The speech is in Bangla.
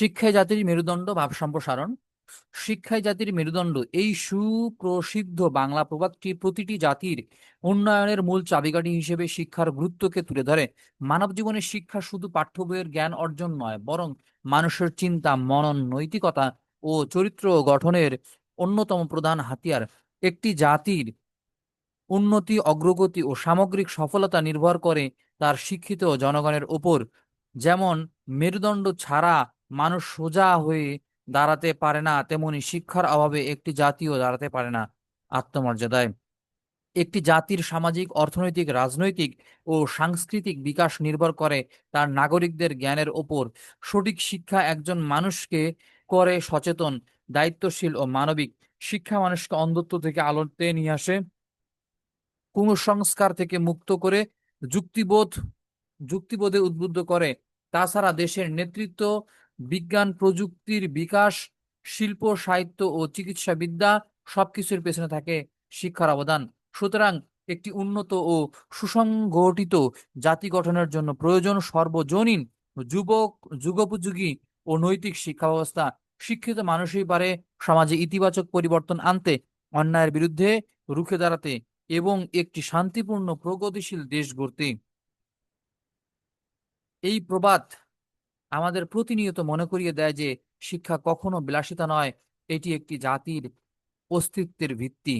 শিক্ষাই জাতির মেরুদণ্ড, ভাব সম্প্রসারণ। শিক্ষাই জাতির মেরুদণ্ড, এই সুপ্রসিদ্ধ বাংলা প্রবাদটি প্রতিটি জাতির উন্নয়নের মূল চাবিকাঠি হিসেবে শিক্ষার গুরুত্বকে তুলে ধরে। মানব জীবনের শিক্ষা শুধু পাঠ্য বইয়ের জ্ঞান অর্জন নয়, বরং মানুষের চিন্তা, মনন, নৈতিকতা ও চরিত্র গঠনের অন্যতম প্রধান হাতিয়ার। একটি জাতির উন্নতি, অগ্রগতি ও সামগ্রিক সফলতা নির্ভর করে তার শিক্ষিত জনগণের ওপর। যেমন, মেরুদণ্ড ছাড়া মানুষ সোজা হয়ে দাঁড়াতে পারে না, তেমনি শিক্ষার অভাবে একটি জাতিও দাঁড়াতে পারে না আত্মমর্যাদায়। একটি জাতির সামাজিক, অর্থনৈতিক, রাজনৈতিক ও সাংস্কৃতিক বিকাশ নির্ভর করে তার নাগরিকদের জ্ঞানের ওপর। সঠিক শিক্ষা একজন মানুষকে করে সচেতন, দায়িত্বশীল ও মানবিক। শিক্ষা মানুষকে অন্ধত্ব থেকে আলোতে নিয়ে আসে, কুসংস্কার থেকে মুক্ত করে, যুক্তিবোধ, যুক্তিবোধে উদ্বুদ্ধ করে। তাছাড়া দেশের নেতৃত্ব বিজ্ঞান, প্রযুক্তির বিকাশ, শিল্প, সাহিত্য ও চিকিৎসা বিদ্যা সবকিছুর পেছনে থাকে শিক্ষার অবদান। সুতরাং একটি উন্নত ও সুসংগঠিত জাতি গঠনের জন্য প্রয়োজন সর্বজনীন যুবক, যুগোপযোগী ও নৈতিক শিক্ষা ব্যবস্থা। শিক্ষিত মানুষই পারে সমাজে ইতিবাচক পরিবর্তন আনতে, অন্যায়ের বিরুদ্ধে রুখে দাঁড়াতে এবং একটি শান্তিপূর্ণ, প্রগতিশীল দেশ গড়তে। এই প্রবাদ আমাদের প্রতিনিয়ত মনে করিয়ে দেয় যে শিক্ষা কখনো বিলাসিতা নয়, এটি একটি জাতির অস্তিত্বের ভিত্তি।